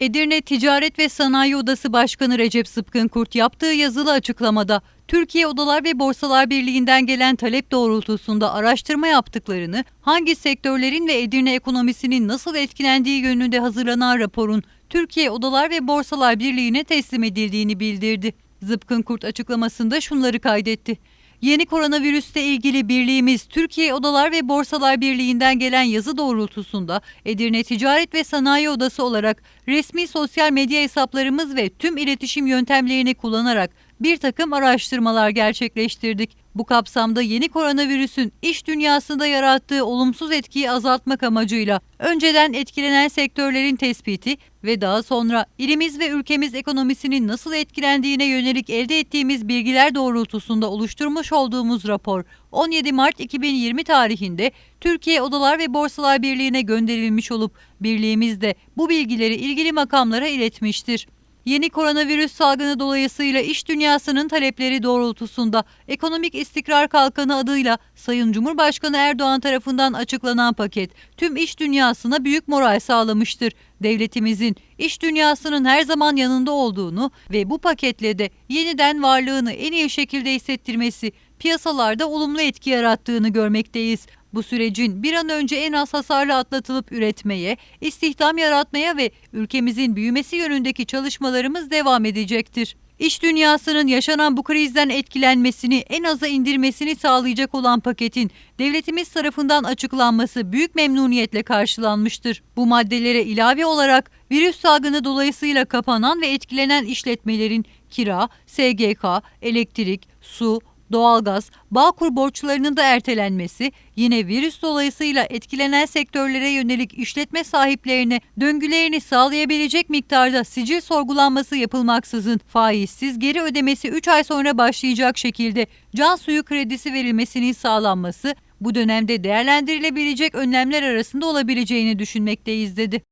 Edirne Ticaret ve Sanayi Odası Başkanı Recep Sıpkın Kurt yaptığı yazılı açıklamada Türkiye Odalar ve Borsalar Birliği'nden gelen talep doğrultusunda araştırma yaptıklarını, hangi sektörlerin ve Edirne ekonomisinin nasıl etkilendiği yönünde hazırlanan raporun Türkiye Odalar ve Borsalar Birliği'ne teslim edildiğini bildirdi. Zıpkın Kurt açıklamasında şunları kaydetti. Yeni koronavirüste ilgili birliğimiz Türkiye Odalar ve Borsalar Birliği'nden gelen yazı doğrultusunda Edirne Ticaret ve Sanayi Odası olarak resmi sosyal medya hesaplarımız ve tüm iletişim yöntemlerini kullanarak bir takım araştırmalar gerçekleştirdik. Bu kapsamda yeni koronavirüsün iş dünyasında yarattığı olumsuz etkiyi azaltmak amacıyla önceden etkilenen sektörlerin tespiti ve daha sonra ilimiz ve ülkemiz ekonomisinin nasıl etkilendiğine yönelik elde ettiğimiz bilgiler doğrultusunda oluşturmuş olduğumuz rapor 17 Mart 2020 tarihinde Türkiye Odalar ve Borsalar Birliği'ne gönderilmiş olup birliğimiz de bu bilgileri ilgili makamlara iletmiştir. Yeni koronavirüs salgını dolayısıyla iş dünyasının talepleri doğrultusunda Ekonomik İstikrar Kalkanı adıyla Sayın Cumhurbaşkanı Erdoğan tarafından açıklanan paket tüm iş dünyasına büyük moral sağlamıştır. Devletimizin iş dünyasının her zaman yanında olduğunu ve bu paketle de yeniden varlığını en iyi şekilde hissettirmesi piyasalarda olumlu etki yarattığını görmekteyiz. Bu sürecin bir an önce en az hasarlı atlatılıp üretmeye, istihdam yaratmaya ve ülkemizin büyümesi yönündeki çalışmalarımız devam edecektir. İş dünyasının yaşanan bu krizden etkilenmesini en aza indirmesini sağlayacak olan paketin devletimiz tarafından açıklanması büyük memnuniyetle karşılanmıştır. Bu maddelere ilave olarak virüs salgını dolayısıyla kapanan ve etkilenen işletmelerin kira, SGK, elektrik, su, doğalgaz, Bağkur borçlarının da ertelenmesi, yine virüs dolayısıyla etkilenen sektörlere yönelik işletme sahiplerine döngülerini sağlayabilecek miktarda sicil sorgulanması yapılmaksızın faizsiz geri ödemesi 3 ay sonra başlayacak şekilde can suyu kredisi verilmesinin sağlanması bu dönemde değerlendirilebilecek önlemler arasında olabileceğini düşünmekteyiz dedi.